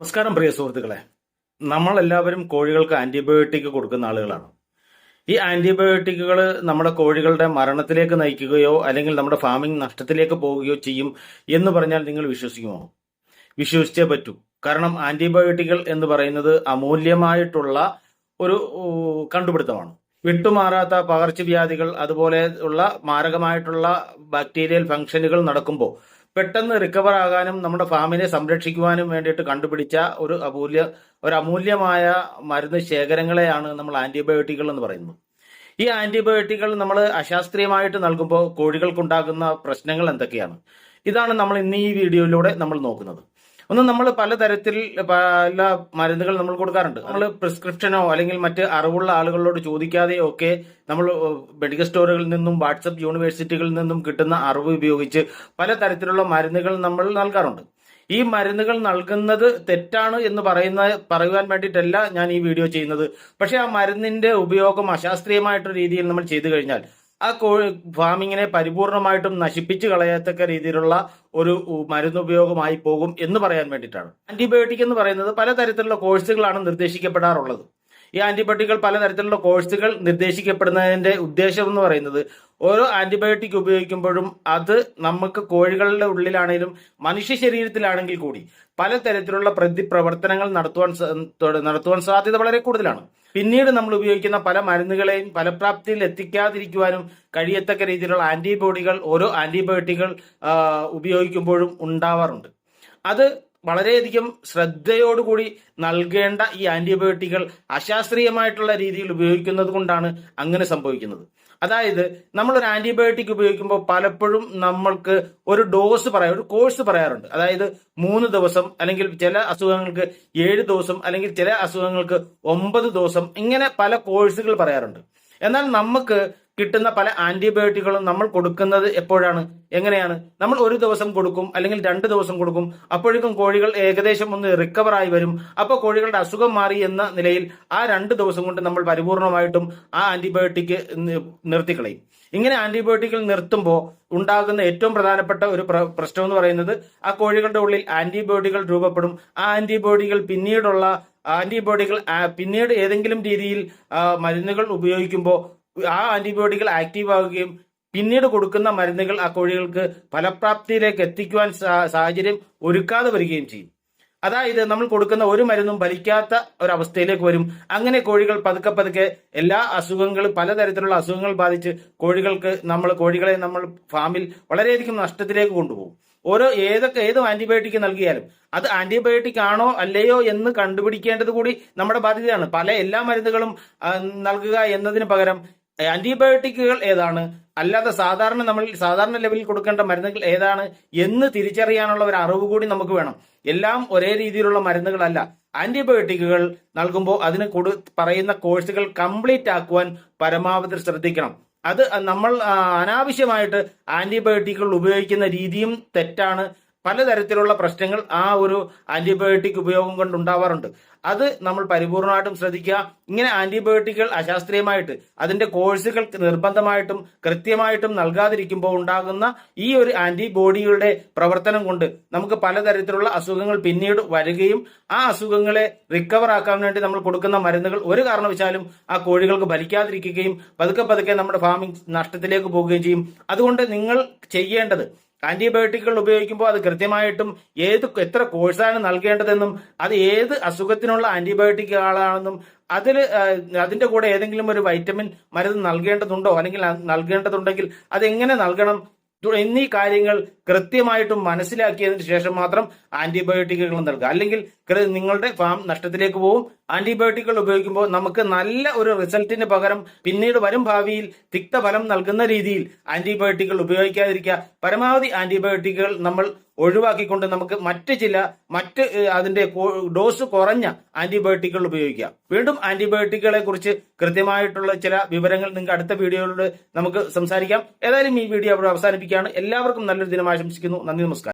നമസ്കാരം പ്രിയ സുഹൃത്തുക്കളെ. നമ്മളെല്ലാവരും കോഴികൾക്ക് ആന്റിബയോട്ടിക് കൊടുക്കുന്ന ആളുകളാണ്. ഈ ആന്റിബയോട്ടിക്കുകൾ നമ്മുടെ കോഴികളുടെ മരണത്തിലേക്ക് നയിക്കുകയോ അല്ലെങ്കിൽ നമ്മുടെ ഫാമിംഗ് നഷ്ടത്തിലേക്ക് പോവുകയോ ചെയ്യും എന്ന് പറഞ്ഞാൽ നിങ്ങൾ വിശ്വസിക്കുമോ? വിശ്വസിച്ചേ പറ്റൂ. കാരണം ആന്റിബയോട്ടിക്കുകൾ എന്ന് പറയുന്നത് അമൂല്യമായിട്ടുള്ള ഒരു കണ്ടുപിടുത്തമാണ്. വിട്ടുമാറാത്ത പകർച്ചവ്യാധികൾ അതുപോലെ ഉള്ള മാരകമായിട്ടുള്ള ബാക്ടീരിയൽ ഫംഗ്ഷനുകൾ നടക്കുമ്പോൾ പെട്ടെന്ന് റിക്കവർ ആകാനും നമ്മുടെ ഫാമിനെ സംരക്ഷിക്കുവാനും വേണ്ടിയിട്ട് കണ്ടുപിടിച്ച ഒരു അമൂല്യ ഒരു അമൂല്യമായ മരുന്ന് ശേഖരങ്ങളെയാണ് നമ്മൾ ആന്റിബയോട്ടിക്കുകൾ എന്ന് പറയുന്നത്. ഈ ആന്റിബയോട്ടിക്കുകൾ നമ്മൾ അശാസ്ത്രീയമായിട്ട് നൽകുമ്പോൾ കോഴികൾക്കുണ്ടാകുന്ന പ്രശ്നങ്ങൾ എന്തൊക്കെയാണ്? ഇതാണ് നമ്മൾ ഇന്ന് ഈ വീഡിയോയിലൂടെ നമ്മൾ നോക്കുന്നത്. ഒന്ന് നമ്മൾ പലതരത്തിൽ പല മരുന്നുകൾ നമ്മൾ കൊടുക്കാറുണ്ട്. നമ്മൾ പ്രിസ്ക്രിപ്ഷനോ അല്ലെങ്കിൽ മറ്റ് അറിവുള്ള ആളുകളോട് ചോദിക്കാതെയോ ഒക്കെ നമ്മൾ മെഡിക്കൽ സ്റ്റോറുകളിൽ നിന്നും വാട്സപ്പ് യൂണിവേഴ്സിറ്റികളിൽ നിന്നും കിട്ടുന്ന അറിവ് ഉപയോഗിച്ച് പലതരത്തിലുള്ള മരുന്നുകൾ നമ്മൾ നൽകാറുണ്ട്. ഈ മരുന്നുകൾ നൽകുന്നത് തെറ്റാണ് എന്ന് പറയുന്ന പറയുവാൻ വേണ്ടിയിട്ടല്ല ഞാൻ ഈ വീഡിയോ ചെയ്യുന്നത്. പക്ഷെ ആ മരുന്നിന്റെ ഉപയോഗം അശാസ്ത്രീയമായിട്ടുള്ള രീതിയിൽ നമ്മൾ ചെയ്തു കഴിഞ്ഞാൽ ആ കോഴി ഫാമിങ്ങിനെ പരിപൂർണമായിട്ടും നശിപ്പിച്ചു കളയത്തക്ക രീതിയിലുള്ള ഒരു മരുന്നുപയോഗമായി പോകും എന്ന് പറയാൻ വേണ്ടിയിട്ടാണ്. ആന്റിബയോട്ടിക് എന്ന് പറയുന്നത് പലതരത്തിലുള്ള കോഴ്സുകളാണ് നിർദ്ദേശിക്കപ്പെടാറുള്ളത്. ഈ ആന്റിബയോട്ടിക്കുകൾ പലതരത്തിലുള്ള കോഴ്സുകൾ നിർദ്ദേശിക്കപ്പെടുന്നതിന്റെ ഉദ്ദേശം എന്ന് പറയുന്നത് ഓരോ ആന്റിബയോട്ടിക് ഉപയോഗിക്കുമ്പോഴും അത് നമുക്ക് കോഴികളുടെ ഉള്ളിലാണെങ്കിലും മനുഷ്യ ശരീരത്തിലാണെങ്കിൽ കൂടി പലതരത്തിലുള്ള പ്രതിപ്രവർത്തനങ്ങൾ നടത്തുവാൻ നടത്തുവാൻ സാധ്യത വളരെ കൂടുതലാണ്. പിന്നീട് നമ്മൾ ഉപയോഗിക്കുന്ന പല മരുന്നുകളെയും ഫലപ്രാപ്തിയിൽ എത്തിക്കാതിരിക്കുവാനും കഴിയത്തക്ക രീതിയിലുള്ള ആന്റിബോഡികൾ ഓരോ ആന്റിബയോട്ടിക്കുകൾ ഉപയോഗിക്കുമ്പോഴും ഉണ്ടാവാറുണ്ട്. അത് വളരെയധികം ശ്രദ്ധയോടുകൂടി നൽകേണ്ട ഈ ആന്റിബയോട്ടിക്കുകൾ അശാസ്ത്രീയമായിട്ടുള്ള രീതിയിൽ ഉപയോഗിക്കുന്നത് കൊണ്ടാണ് അങ്ങനെ സംഭവിക്കുന്നത്. അതായത് നമ്മൾ ഒരു ആന്റിബയോട്ടിക് ഉപയോഗിക്കുമ്പോൾ പലപ്പോഴും നമ്മൾക്ക് ഒരു ഡോസ് പറയാം ഒരു കോഴ്സ് പറയാറുണ്ട്. അതായത് മൂന്ന് ദിവസം അല്ലെങ്കിൽ ചില അസുഖങ്ങൾക്ക് ഏഴ് ദിവസം അല്ലെങ്കിൽ ചില അസുഖങ്ങൾക്ക് ഒമ്പത് ദിവസം ഇങ്ങനെ പല കോഴ്സുകൾ പറയാറുണ്ട്. എന്നാൽ നമുക്ക് കിട്ടുന്ന പല ആന്റിബയോട്ടിക്കുകളും നമ്മൾ കൊടുക്കുന്നത് എപ്പോഴാണ്? എങ്ങനെയാണ്? നമ്മൾ ഒരു ദിവസം കൊടുക്കും അല്ലെങ്കിൽ രണ്ട് ദിവസം കൊടുക്കും. അപ്പോഴേക്കും കോഴികൾ ഏകദേശം ഒന്ന് റിക്കവർ ആയി വരും. അപ്പോൾ കോഴികളുടെ അസുഖം മാറി എന്ന നിലയിൽ ആ രണ്ട് ദിവസം കൊണ്ട് നമ്മൾ പരിപൂർണമായിട്ടും ആ ആന്റിബയോട്ടിക് നിർത്തിക്കളയും. ഇങ്ങനെ ആന്റിബയോട്ടിക്കുകൾ നിർത്തുമ്പോൾ ഉണ്ടാകുന്ന ഏറ്റവും പ്രധാനപ്പെട്ട ഒരു പ്രശ്നം എന്ന് പറയുന്നത് ആ കോഴികളുടെ ഉള്ളിൽ ആന്റിബോഡികൾ രൂപപ്പെടും. ആ ആന്റിബോഡികൾ പിന്നീടുള്ള ആന്റിബോഡികൾ പിന്നീട് ഏതെങ്കിലും രീതിയിൽ മരുന്നുകൾ ഉപയോഗിക്കുമ്പോൾ ആ ആന്റിബയോട്ടികൾ ആക്റ്റീവ് ആവുകയും പിന്നീട് കൊടുക്കുന്ന മരുന്നുകൾ ആ കോഴികൾക്ക് ഫലപ്രാപ്തിയിലേക്ക് എത്തിക്കുവാൻ സാഹചര്യം ഒരുക്കാതെ വരികയും ചെയ്യും. അതായത് നമ്മൾ കൊടുക്കുന്ന ഒരു മരുന്നും ഫലിക്കാത്ത ഒരവസ്ഥയിലേക്ക് വരും. അങ്ങനെ കോഴികൾ പതുക്കെ പതുക്കെ എല്ലാ അസുഖങ്ങളും പലതരത്തിലുള്ള അസുഖങ്ങൾ ബാധിച്ച് കോഴികൾക്ക് നമ്മൾ കോഴികളെ നമ്മൾ ഫാമിൽ വളരെയധികം നഷ്ടത്തിലേക്ക് കൊണ്ടുപോകും. ഓരോ ഏതൊക്കെ ഏത് ആന്റിബയോട്ടിക് നൽകിയാലും അത് ആന്റിബയോട്ടിക് ആണോ അല്ലയോ എന്ന് കണ്ടുപിടിക്കേണ്ടത് കൂടി നമ്മുടെ ബാധ്യതയാണ്. പല എല്ലാ മരുന്നുകളും നൽകുക എന്നതിന് പകരം ആന്റിബയോട്ടിക്കുകൾ ഏതാണ്? അല്ലാതെ സാധാരണ നമ്മൾ സാധാരണ ലെവലിൽ കൊടുക്കേണ്ട മരുന്നുകൾ ഏതാണ്? എന്ന് തിരിച്ചറിയാനുള്ള ഒരു അറിവ് കൂടി നമുക്ക് വേണം. എല്ലാം ഒരേ രീതിയിലുള്ള മരുന്നുകളല്ല. ആന്റിബയോട്ടിക്കുകൾ നൽകുമ്പോൾ അതിന് കൊടു പറയുന്ന കോഴ്സുകൾ കംപ്ലീറ്റ് ആക്കുവാൻ പരമാവധി ശ്രദ്ധിക്കണം. അത് നമ്മൾ അനാവശ്യമായിട്ട് ആന്റിബയോട്ടിക്കുകൾ ഉപയോഗിക്കുന്ന രീതിയും തെറ്റാണ്. പലതരത്തിലുള്ള പ്രശ്നങ്ങൾ ആ ഒരു ആന്റിബയോട്ടിക് ഉപയോഗം കൊണ്ട് ഉണ്ടാവാറുണ്ട്. അത് നമ്മൾ പരിപൂർണമായിട്ടും ശ്രദ്ധിക്കുക. ഇങ്ങനെ ആന്റിബയോട്ടിക്കുകൾ അശാസ്ത്രീയമായിട്ട് അതിന്റെ കോഴ്സുകൾ നിർബന്ധമായിട്ടും കൃത്യമായിട്ടും നൽകാതിരിക്കുമ്പോൾ ഉണ്ടാകുന്ന ഈ ഒരു ആന്റിബോഡികളുടെ പ്രവർത്തനം കൊണ്ട് നമുക്ക് പലതരത്തിലുള്ള അസുഖങ്ങൾ പിന്നീട് വരികയും ആ അസുഖങ്ങളെ റിക്കവർ ആക്കാൻ വേണ്ടി നമ്മൾ കൊടുക്കുന്ന മരുന്നുകൾ ഒരു കാരണവശാലും ആ കോഴികൾക്ക് ഫലിക്കാതിരിക്കുകയും പതുക്കെ പതുക്കെ നമ്മുടെ ഫാമിംഗ് നഷ്ടത്തിലേക്ക് പോവുകയും ചെയ്യും. അതുകൊണ്ട് നിങ്ങൾ ചെയ്യേണ്ടത് ആന്റിബയോട്ടിക്കുകൾ ഉപയോഗിക്കുമ്പോൾ അത് കൃത്യമായിട്ടും ഏത് എത്ര കോഴ്സാണ് നൽകേണ്ടതെന്നും അത് ഏത് അസുഖത്തിനുള്ള ആന്റിബയോട്ടിക്കുകളാണെന്നും അതിൽ അതിന്റെ കൂടെ ഏതെങ്കിലും ഒരു വൈറ്റമിൻ മരുന്ന് നൽകേണ്ടതുണ്ടോ? അല്ലെങ്കിൽ നൽകേണ്ടതുണ്ടെങ്കിൽ അതെങ്ങനെ നൽകണം? എന്നീ കാര്യങ്ങൾ കൃത്യമായിട്ടും മനസ്സിലാക്കിയതിന് ശേഷം മാത്രം ആന്റിബയോട്ടിക്കുകൾ നൽകുക. അല്ലെങ്കിൽ നിങ്ങളുടെ ഫാം നഷ്ടത്തിലേക്ക് പോകും ആന്റിബയോട്ടിക്കുകൾ ഉപയോഗിക്കുമ്പോൾ നമുക്ക് നല്ല ഒരു റിസൾട്ടിന് പകരം പിന്നീട് വരും ഭാവിയിൽ തിക്തഫലം നൽകുന്ന രീതിയിൽ ആന്റിബയോട്ടിക്കുകൾ ഉപയോഗിക്കാതിരിക്കുക. പരമാവധി ആന്റിബയോട്ടിക്കുകൾ നമ്മൾ ഒഴിവാക്കിക്കൊണ്ട് നമുക്ക് മറ്റ് ചില മറ്റ് അതിന്റെ ഡോസ് കുറഞ്ഞ ആന്റിബയോട്ടിക്കുകൾ ഉപയോഗിക്കുക. വീണ്ടും ആന്റിബയോട്ടിക്കുകളെ കുറിച്ച് കൃത്യമായിട്ടുള്ള ചില വിവരങ്ങൾ നിങ്ങൾക്ക് അടുത്ത വീഡിയോയിലൂടെ നമുക്ക് സംസാരിക്കാം. ഏതായാലും ഈ വീഡിയോ അവിടെ അവസാനിപ്പിക്കുകയാണ്. എല്ലാവർക്കും നല്ലൊരു ദിനം ആശംസിക്കുന്നു നന്ദി നമസ്കാരം